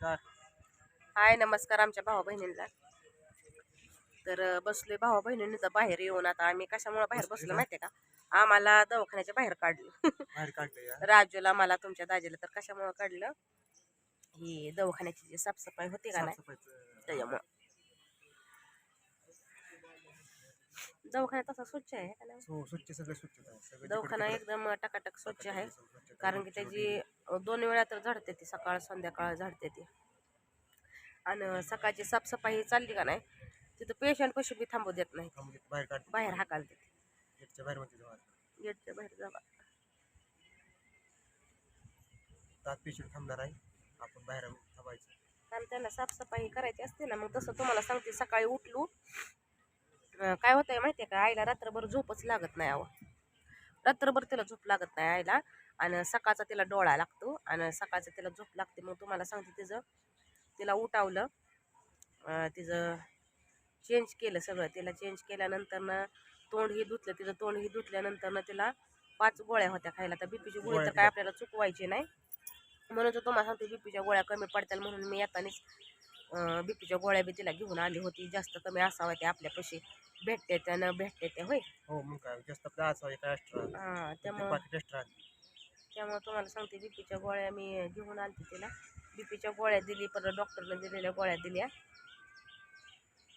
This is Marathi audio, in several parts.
नमस्कार. हाय नमस्कार आमच्या भावा बहिणींना. तर बसलोय भावा बहिणींनी तर बाहेर येऊन आता आम्ही कशामुळे बाहेर बसलो माहितीये का? आम्हाला दवाखान्याच्या बाहेर काढलं. राजूला मला तुमच्या दाजीला तर कशामुळे काढलं? ही दवाखान्याची जी साफसफाई होती का नाही त्याच्यामुळं. दवाखाना तसा स्वच्छ आहे का नाही सो स्वच्छ सगळं स्वच्छ आहे. सगळं दवाखाना जिकडं एकदम टकाटक स्वच्छ आहे स्वच्छता, कारण की त्याची दोन वेळा तर झाडते ती सकाळ संध्याकाळ झाडते ती. आणि सकाळची साफसफाई चालली का नाही तिथं पेशंट कशी बी थांबू देत नाही थांबून देते, बाहेर काढते बाहेर हाकाल देते गेटच्या बाहेर म्हणते गेटच्या बाहेर जावा. तात पेशंट थांबणार आहे आपण बाहेर थांबायचं. कारण त्यांना साफसफाई करायची असते ना मग तसं तुम्हाला सांगते सकाळी उठलो काय होतंय माहितीये का? आईला रात्रभर झोपच लागत नाही अहो. रात्रभर तिला झोप लागत नाही आईला. आणि सकाळचा तिला डोळा लागतो. आणि सकाळचं तिला झोप लागते मग तुम्हाला सांगते तिचं. तिला उठावलं. तिचं चेंज केलं सगळं. तिला चेंज केल्यानंतर ना तोंड ही धुतलं. तिचं तोंड ही धुतल्यानंतर ना तिला पाच गोळ्या होत्या खायला. तर बीपीची गोळी तर काय आपल्याला चुकवायची नाही. म्हणून तर तुम्हाला सांगते बीपीच्या गोळ्या कमी पडतात म्हणून मी येतानीच बीपीच्या गोळ्या बी तिला घेऊन आली होती. जास्त कमी असाव्या त्या आपल्यापाशी. भेटते त्या न भेटते त्या होय? हो मग काय? जास्त असावं हां त्यामुळं एक्स्ट्रा त्यामुळे तुम्हाला सांगते बीपीच्या गोळ्या मी घेऊन आलते तिला. बीपीच्या गोळ्या दिली परत डॉक्टरने दिलेल्या गोळ्या दिल्या.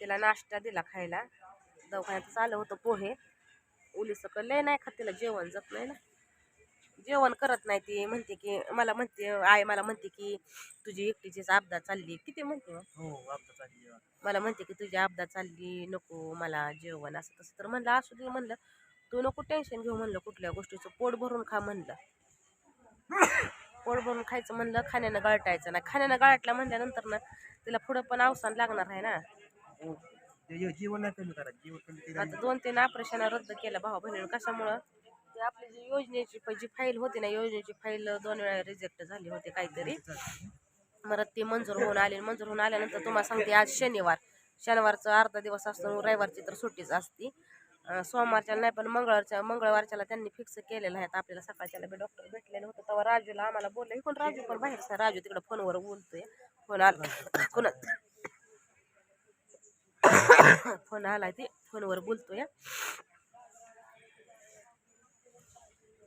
तिला नाश्ता दिला खायला. दवाखान्यातच आलं होतं पोहे. उलीस लय नाही खात तिला? जेवण जात नाही ना? जेवण करत नाही ती. म्हणते की मला म्हणते आई मला म्हणते की तुझी एकटीचीच आपदा चालली. किती म्हणते मग? हो चालली. मला म्हणते की तुझी आपदा चालली नको मला जेवण असं तसं. तर म्हणलं असू दे म्हणलं. तू नको टेन्शन घेऊ म्हणलं कुठल्या गोष्टीचं. पोट भरून खा म्हणलं. पोट भरून खायचं म्हणलं खाण्यानं गळटायचं नाही. खाण्यानं गळटला म्हणल्यानंतर ना तिला पुढं पण अवसान लागणार आहे ना. हो. ते जे- जेवण नाही कमी करा. जेवण कमी केलं आता दोन तीन ऑपरेशन रद्द केलं भावा बहिणीनं कशामुळं? ते आपली जी योजनेची प- जी फाईल होती ना योजनेची फाईल दोन वेळा रिजेक्ट झाली होती काहीतरी. परत ती मंजूर होऊन आली. मंजूर होऊन आल्यानंतर तुम्हाला सांगते आज शनिवार. शनिवारचा अर्धा दिवस असतो रविवारची तर सुट्टीच असती. अं, सोमवारच्या नाही पण मंगळवारच्या मंगळवारच्याला त्यांनी फिक्स केलेलं आहे. आपल्याला सकाळच्याला बी डॉक्टर भेटलेलं होतं. तेव्हा राजूला आम्हाला बोललं इकडून राजू पण बाहेरचा राजू तिकडे फोनवर बोलतोय. फोन आला. कोणा फोन आलाय ते. फोनवर बोलतोय.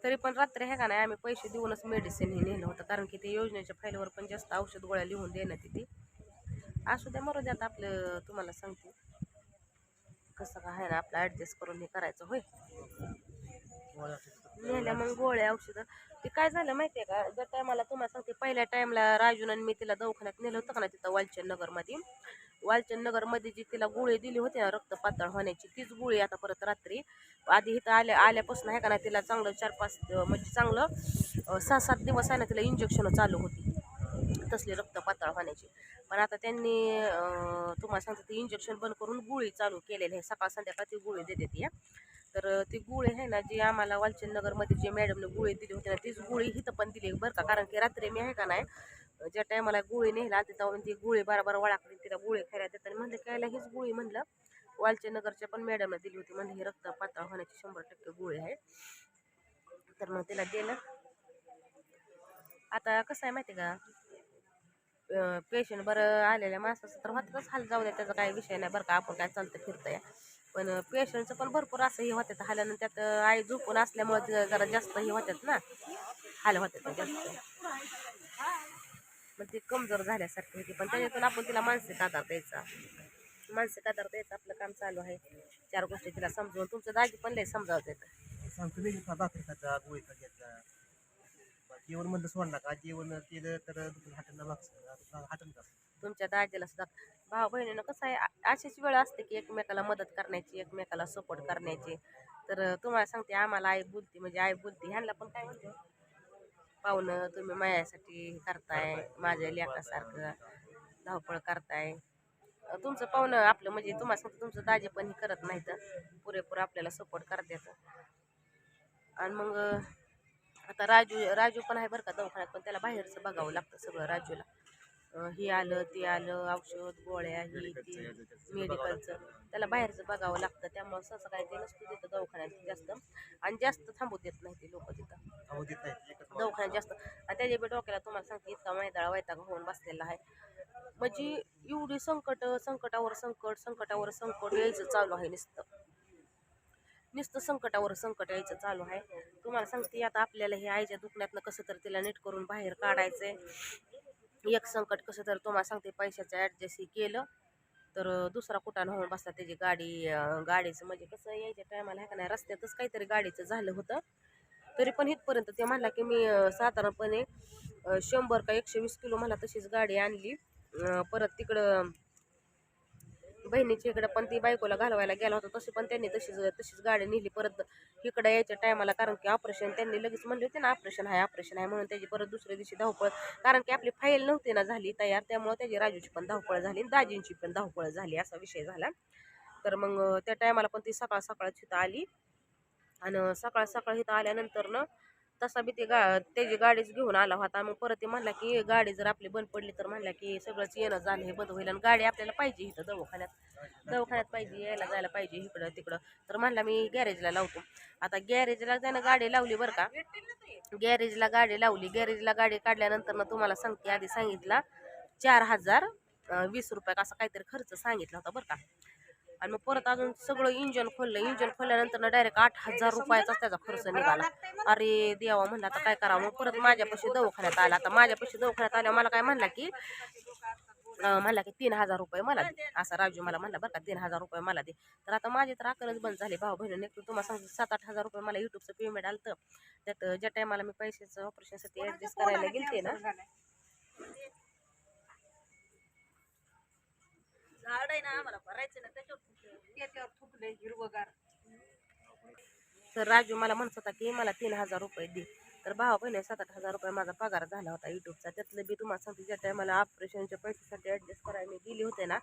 तरी पण रात्री हे का नाही आम्ही पैसे देऊनच मेडिसिन हे नेलं होतं. कारण की ते योजनेच्या फाईलवर पण जास्त औषध गोळ्या लिहून देण्यात येते. असू द्या मरू द्यात आपलं तुम्हाला सांगते. कसं काय आहे ना आपलं ॲडजस्ट करून हे करायचं होय. लिहिल्या नेल्या मग गोळ्या औषधं. ते काय झालं माहिती आहे का जर टायमाला तुम्हाला सांगते पहिल्या टाईमला राजून आणि मी तिला दवाखान्यात नेलं होतं का ना तिथं वालचंद नगरमध्ये. वालचंद नगरमध्ये जी तिला गोळी दिली होती ना रक्त पातळ होण्याची तीच गोळी आता परत रात्री आधी इथं आल्या आल्यापासून आहे का ना तिला चांगलं चार पाच म्हणजे चांगलं सहा सात दिवस आहे ना तिला इंजेक्शन चालू होती. तसली रक्त पातळ होण्याची. पण आता त्यांनी तुम्हाला सांगते ती इंजेक्शन बंद करून गोळी चालू केलेली आहे. सकाळ संध्याकाळ ती गोळी देते ती तर ती गुळे आहे ना जी आम्हाला वालचंदनगरमध्ये जे मॅडमने गुळे दिली होती ना तीच गुळी इथं पण दिली बरं का. कारण की रात्री मी आहे का नाही ज्या टायमाला गोळी नेला तेव्हा ती गुळे बरोबर वळाकली तिला गुळे खायला देतात. म्हणलं खायला हीच गुळी? म्हणलं वालचंदनगरच्या पण मॅडमने दिली होती. म्हणजे ही रक्त पातळ होण्याची शंभर टक्के गुळी आहे. तर मग तिला दिलं. आता कसं आहे माहिती आहे का? पेशंट बरं आलेल्या माणसाचं तर होतच हाल जाऊ द्या त्याचा काही विषय नाही बरं का. आपण काय चालतं फिरतंय. पण पेशंटचं पण भरपूर असं हे होतात हाल्यानं त्यात आई झोपून असल्यामुळे जरा जास्त हे होतात ना. हाल होतात जास्त. मग ती कमजोर झाल्यासारखी होती. पण त्याच्यातून आपण तिला मानसिक आधार द्यायचा. मानसिक आधार द्यायचा आपलं काम चालू आहे. चार गोष्टी तिला समजवून तुमचं दाजी पण लय समजावत येतं सांगतो नाही का भाकरी खायचा जेवण म्हणलं सोड नका जेवण केलं तर हाटांना मागचं. हाटण का तुमच्या दाजीला सुद्धा. भाऊ बहिणीनं कसं आहे अशीच वेळ असते की एकमेकाला मदत करण्याची एकमेकाला सपोर्ट करण्याची. तर तुम्हाला सांगते आम्हाला आई बोलती म्हणजे आई बोलती ह्यांना पण काय म्हणते पाहुणं तुम्ही माझ्यासाठी करताय माझ्या लेकासारखं धावपळ करताय. तुमचं पाहुणं आपलं म्हणजे तुम्हाला सांगते तुमचं दाजी पण हे करत नाही तर पुरेपूर आपल्याला सपोर्ट करतात. आणि मग आता राजू राजू पण आहे बरं का दवाखान्यात पण त्याला बाहेरचं बघावं लागतं सगळं राजूला. हे आलं ते आलं औषध गोळ्या ही ती मेडिकलचं. त्याला बाहेरचं बघावं लागतं. त्यामुळं सहसा काय ते नसतं तिथं दवाखान्यात जास्त. आणि जास्त थांबू देत नाही ते लोक तिथं. दवाखान्यात जास्त. आणि त्याच्या बी डोक्याला तुम्हाला सांगते इतका मैदाळा वैताग होऊन बसलेला आहे. म्हणजे एवढी संकट संकटावर संकट संकटावर संकट यायचं चालू आहे नुसतं. नुसतं संकटावर संकट यायचं चालू आहे. तुम्हाला सांगते आता आपल्याला हे आईच्या दुखण्यातनं कसं तर तिला नीट करून बाहेर काढायचंय. एक संकट कसं तर तुम्हाला सांगते पैशाचं ॲडजस्टही केलं तर दुसरा कुठं होऊन बसला त्याची गाडी गाडीचं म्हणजे कसं यायच्या टायमाला आहे का नाही रस्त्यातच काहीतरी गाडीचं झालं होतं. तरी पण इथपर्यंत ते म्हणला की मी साधारणपणे शंभर का एकशे वीस किलो मला तशीच गाडी आणली. परत तिकडं बहिणीच्या इकडं पण ती बायकोला घालवायला गेला होता. तशी पण त्यांनी तशीच तशीच गाडी नेली परत इकडं यायच्या टायमाला कारण की ऑपरेशन त्यांनी लगेच म्हणले होते ना ऑपरेशन आहे ऑपरेशन आहे म्हणून त्याची परत दुसऱ्या दिवशी धावपळ. कारण की आपली फाईल नव्हती ना झाली तयार त्यामुळे त्याची राजूची पण धावपळ झाली दाजींची पण धावपळ झाली असा विषय झाला. तर मग त्या टायमाला पण ती सकाळ सकाळ इथं आली. आणि सकाळ सकाळ इथं आल्यानंतर ना तसा बी ते गा त्याची गाडीच घेऊन आला होता. मग परत ते म्हणला की गाडी जर आपली बंद पडली तर म्हणला की सगळंच येणं जाणं हे बंद होईल. आणि गाडी आपल्याला पाहिजे इथं दवाखान्यात. दवाखान्यात पाहिजे यायला जायला पाहिजे इकडं तिकडं. तर म्हणला मी गॅरेजला लावतो. आता गॅरेजला त्यानं गाडी लावली बरं का. गॅरेजला गाडी लावली. गॅरेजला गाडी काढल्यानंतर ना तुम्हाला सांगते आधी सांगितला चार हजार वीस रुपये असा काहीतरी खर्च सांगितला होता बरं का. आणि मग परत अजून सगळं इंजन खोललं इंजन खोलल्यानंतर ना डायरेक्ट आठ हजार रुपयाचाच त्याचा खर्च निघाला. अरे देवा म्हणला आता काय करावं? मग परत माझ्यापाशी दवाखान्यात आला. आता माझ्यापाशी दवाखान्यात आल्यावर मला काय म्हणला की म्हणला की तीन हजार रुपये मला दे. असा राजू मला म्हणला बरं का तीन हजार रुपये मला दे. तर आता माझी तर अकलच बंद झाली. भाऊ बहिणीने तुम्हाला सांगतो सात आठ हजार रुपये मला युट्यूबचं पेमेंट आलं तर त्यात ज्या टायमाला मी पैशाचं ऑपरेशनसाठी ॲडजस्ट करायला गेलते ना ना आम्हाला भरायचं ना त्याच्यावर थुकले. हिरवगार. तर राजू मला म्हणत होता की मला तीन हजार रुपये दे. तर भावा बहिणी सात आठ हजार रुपये माझा पगार झाला होता युट्यूबचा त्यातलं बी तुम्हाला सांगते ज्या टायमाला ऑपरेशनच्या पैशासाठी ॲडजस्ट करायला मी गेली होते ना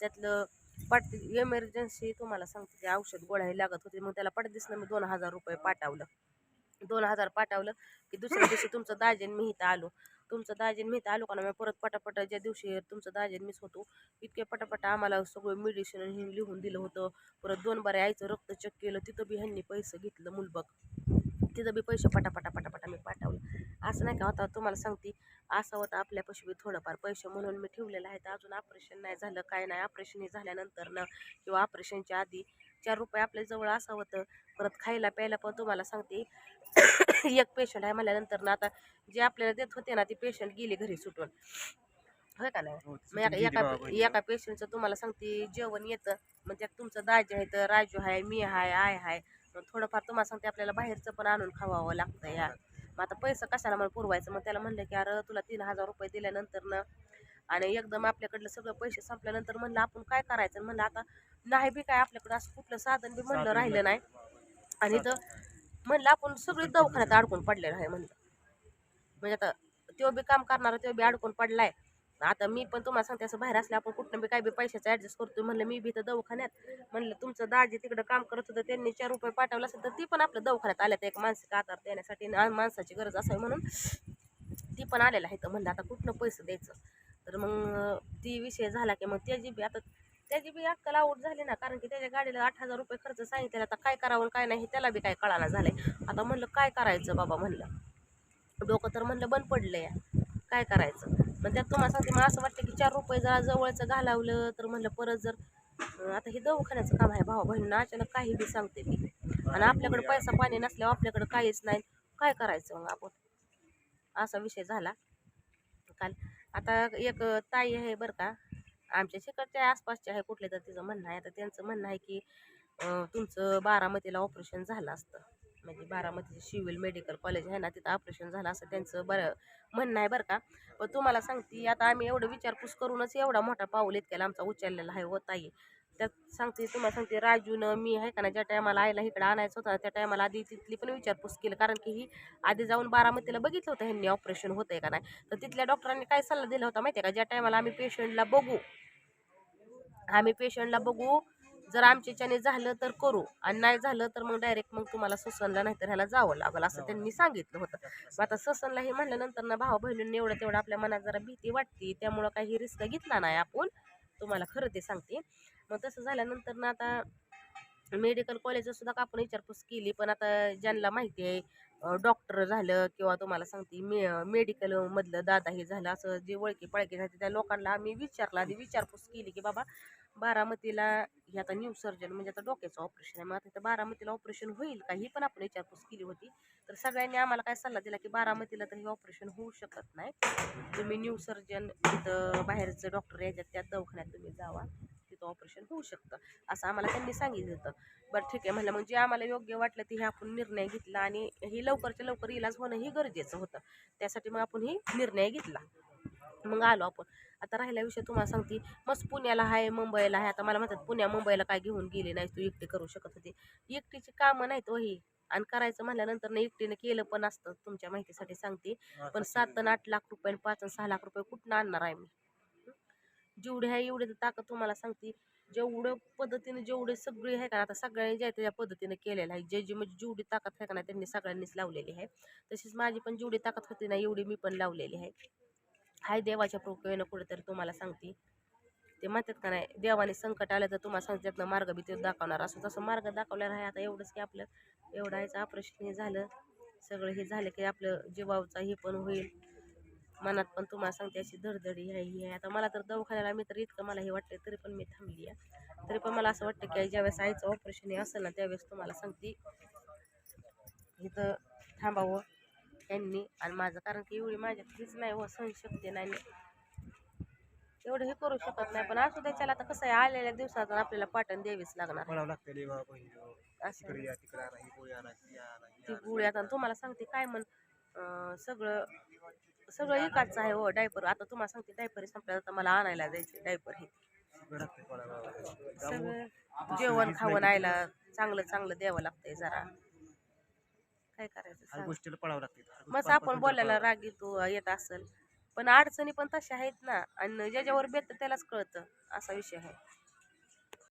त्यातलं पट एमर्जन्सी तुम्हाला सांगते ते औषध गोळ्या लागत होते. मग त्याला पटदिसनं मी दोन हजार रुपये पाठवलं. दोन हजार पाठवलं की दुसऱ्या दिवशी तुमचं दाजीन मी इथं आलो. तुमचं दाजीन मी आलो का ना मग परत पटापट ज्या दिवशी तुमचं दाजीन मीच होतो इतके पटापट आम्हाला सगळं मेडिसिन हे लिहून दिलं होतं. परत दोन बऱ्या आईचं रक्त चेक केलं तिथं बी ह्यांनी पैसे घेतलं मुलबग तिथं बी पैसे पटापटा पटापटा मी पाठवलं. असं नाही का होता तुम्हाला सांगते असं होतं आपल्यापाशी बी थोडंफार पैसे म्हणून मी ठेवलेलं आहे तर अजून ऑपरेशन नाही झालं काय नाही ऑपरेशन झाल्यानंतर ना किंवा ऑपरेशनच्या आधी चार रुपये आपल्या जवळ असं होतं. परत खायला प्यायला पण तुम्हाला सांगते एक पेशंट आहे म्हणल्यानंतर ना आता जे आपल्याला देत होते ना ती पेशंट गेली घरी सुटून. होय का नाही? हो, मग एका एका पेशंटचं तुम्हाला सांगते जेवण येतं मग त्यात तुमचं दाजी आहे तर राजू आहे मी आहे आय आहे. मग थोडंफार तुम्हाला सांगते आपल्याला बाहेरचं पण आणून खावावं लागतं या. मग आता पैसे कशाला मला पुरवायचं? मग त्याला म्हणलं की अरे तुला तीन हजार रुपये दिल्यानंतर ना आणि एकदम आपल्याकडलं सगळं पैसे संपल्यानंतर म्हणलं आपण काय करायचं? म्हणलं आता नाही बी काय आपल्याकडं असं कुठलं साधन बी म्हणलं राहिलं नाही. आणि तर म्हणलं आपण सगळी दवाखान्यात अडकून पडलेलं आहे म्हणलं. म्हणजे आता तो बी काम करणारा तो बी अडकून पडलाय. आता मी पण तुम्हाला सांगते असं बाहेर असल्या आपण कुठनं बी काय बी पैशाचं ॲडजस्ट करतो म्हणलं मी बी तर दवाखान्यात. म्हणलं तुमचं दाजी तिकडं काम करत होतं त्यांनी चार रुपये पाठवलं असेल तर ती पण आपल्या दवाखान्यात आल्या तर एक मानसिक आधार देण्यासाठी माणसाची गरज असावी म्हणून ती पण आलेलं आहे तर म्हणलं आता कुठनं पैसे द्यायचं? तर मग ती विषय झाला की मग त्याची बी आता त्याची बी अक्कल आऊट झाली ना कारण की त्याच्या गाडीला आठ हजार रुपये खर्च सांगितलेला आता काय करावं काय नाही हे त्याला बी काय कळाना झालंय. आता म्हणलं काय करायचं बाबा? म्हणलं. डोकं तर म्हणलं बंद पडलंय काय करायचं? मग त्यात तुम्हाला सांगते मला असं वाटतं की चार रुपये जरा जवळचं घालावलं तर म्हणलं परत जर आता हे दवाखान्याचं काम आहे भावा बहिणीनं अचानक काही बी सांगते मी. आणि आपल्याकडे पैसा पाणी नसल्यावर आपल्याकडे काहीच नाही. काय करायचं मग आपण? असा विषय झाला. काल. आता एक ताई आहे बरं का. आमच्या शेकडच्या आसपासच्या आहे कुठले तर तिचं म्हणणं आहे. आता त्यांचं म्हणणं आहे की तुमचं बारामतीला ऑपरेशन झालं असतं. म्हणजे बारामतीचे सिव्हिल मेडिकल कॉलेज आहे ना तिथं ऑपरेशन झालं असं त्यांचं बरं म्हणणं आहे बरं का. पण तुम्हाला सांगते आता आम्ही एवढं विचारपूस करूनच एवढा मोठा पाऊल इतक्याला आमचा उचललेला आहे होत आहे त्यात सांगते तुम्हाला सांगते राजूनं मी आहे का ना ज्या टायमाला आईला इकडं आणायचं होतं त्या टायमाला आधी तिथली पण विचारपूस केली. कारण की ही आधी जाऊन बारामतीला बघितलं होतं ह्यांनी ऑपरेशन होतंय का नाही. तर तिथल्या डॉक्टरांनी काय सल्ला दिला होता माहिती आहे का? ज्या टायमाला आम्ही पेशंटला बघू आम्ही पेशंटला बघू जर आमच्याच्याने झालं तर करू. आणि नाही झालं तर मग डायरेक्ट मग तुम्हाला ससनला नाहीतर ह्याला जावं लागलं असं त्यांनी सांगितलं होतं. मग आता ससनला हे म्हणल्यानंतर ना भाऊ बहिणींनी एवढं तेवढं आपल्या मनात जरा भीती वाटते. त्यामुळं काही रिस्क घेतला नाही आपण. तुम्हाला खरं ते सांगते. मग तसं झाल्यानंतर ना आता मेडिकल कॉलेजचं सुद्धा का आपण विचारपूस केली पण आता ज्यांना माहिती आहे डॉक्टर झालं किंवा तुम्हाला सांगते मे मेडिकल मधलं दादा हे झालं असं जे ओळखी पळकी झाली त्या लोकांना आम्ही विचारलं आधी विचारपूस केली की बाबा बारामतीला हे आता न्यू सर्जन म्हणजे आता डोक्याचं ऑपरेशन आहे. मग आता बारामतीला ऑपरेशन होईल का? ही पण आपण विचारपूस केली होती. तर सगळ्यांनी आम्हाला काय सल्ला दिला की बारामतीला तर हे ऑपरेशन होऊ शकत नाही. तुम्ही न्यू सर्जन तिथं बाहेरचं डॉक्टर यायच्यात त्या दवाखान्यात तुम्ही जावा. तिथं ऑपरेशन होऊ शकतं. असं आम्हाला त्यांनी सांगितलं होतं. बरं ठीक आहे म्हणलं मग जे आम्हाला योग्य वाटलं ते हे आपण निर्णय घेतला आणि हे लवकरच्या लवकर इलाज होणं ही गरजेचं होतं. त्यासाठी मग आपण ही निर्णय घेतला. मग आलो आपण. आता राहिला विषय तुम्हाला सांगते. मस्त पुण्याला आहे मुंबईला आहे. आता मला म्हणतात पुण्या मुंबईला काय घेऊन गेली नाही तू? एकटी करू शकत होती. एकटीची कामं नाहीत वही आणि करायचं म्हणल्यानंतर ना एकटीने केलं पण असतं तुमच्या माहितीसाठी सांगते. पण सात आणि आठ लाख रुपये पाच आणि सहा लाख रुपये कुठून आणणार आहे मी? जेवढे आहे एवढे तर ताकद तुम्हाला सांगते. जेवढं पद्धतीने जेवढे सगळे आहे का आता सगळ्यांनी ज्या त्या पद्धतीने केलेलं आहे. जे जे म्हणजे जेवढी ताकद आहे का ना त्यांनी सगळ्यांनीच लावलेली आहे. तशीच माझी पण जेवढी ताकद होती ना एवढी मी पण लावलेली आहे. हाय देवाच्या प्रोकेनं कुठेतरी तुम्हाला सांगते. ते म्हणतात का नाही देवाने संकट आलं तर तुम्हाला सांगते त्यातनं मार्ग बी ते दाखवणार. असं तसं मार्ग दाखवलेला आहे आता एवढंच की आपलं एवढं याचं ऑपरेशन हे झालं. सगळं हे झालं की आपलं जीवावचा हे पण होईल. मनात पण तुम्हाला सांगते अशी धडधडी आहे ही आहे. आता मला तर दवाखान्याला मी तर इतकं मला हे वाटतं तरी पण मी थांबली आहे. तरी पण मला असं वाटतं की ज्यावेळेस आईचं ऑपरेशन हे असेल ना त्यावेळेस तुम्हाला सांगते इथं थांबावं. त्यांनी आणि माझं कारण की एवढी माझ्यात हीच नाही व सहनशक्ती नाही एवढं हे करू शकत नाही पण असू त्याच्याला आता कसं आहे आलेल्या दिवसात आपल्याला पाटण द्यावीच लागणार. आहे. पळावं लागतं लेवा बहिणी असं तिकडे या तिकडे आणा ही गोळी आणा ती आणा. ही ती आणा. गुळी आता तुम्हाला सांगते काय म्हण अं, सगळं सगळं एकाच आहे हो डायपर. आता तुम्हाला सांगते डायपर संपल्यावर आता मला आणायला जायचे डायपर हे. सगळं लागतं पळावं सगळं जेवण खावण आयला चांगलं चांगलं द्यावं लागतंय जरा. काय करायचं हर सांग. गोष्टीला पळावं लागते मस्त आपण बोलायला राग येतो येत असेल. पण अडचणी पण तशा आहेत ना आणि ज्याच्यावर बेत त्यालाच कळतं असा विषय आहे.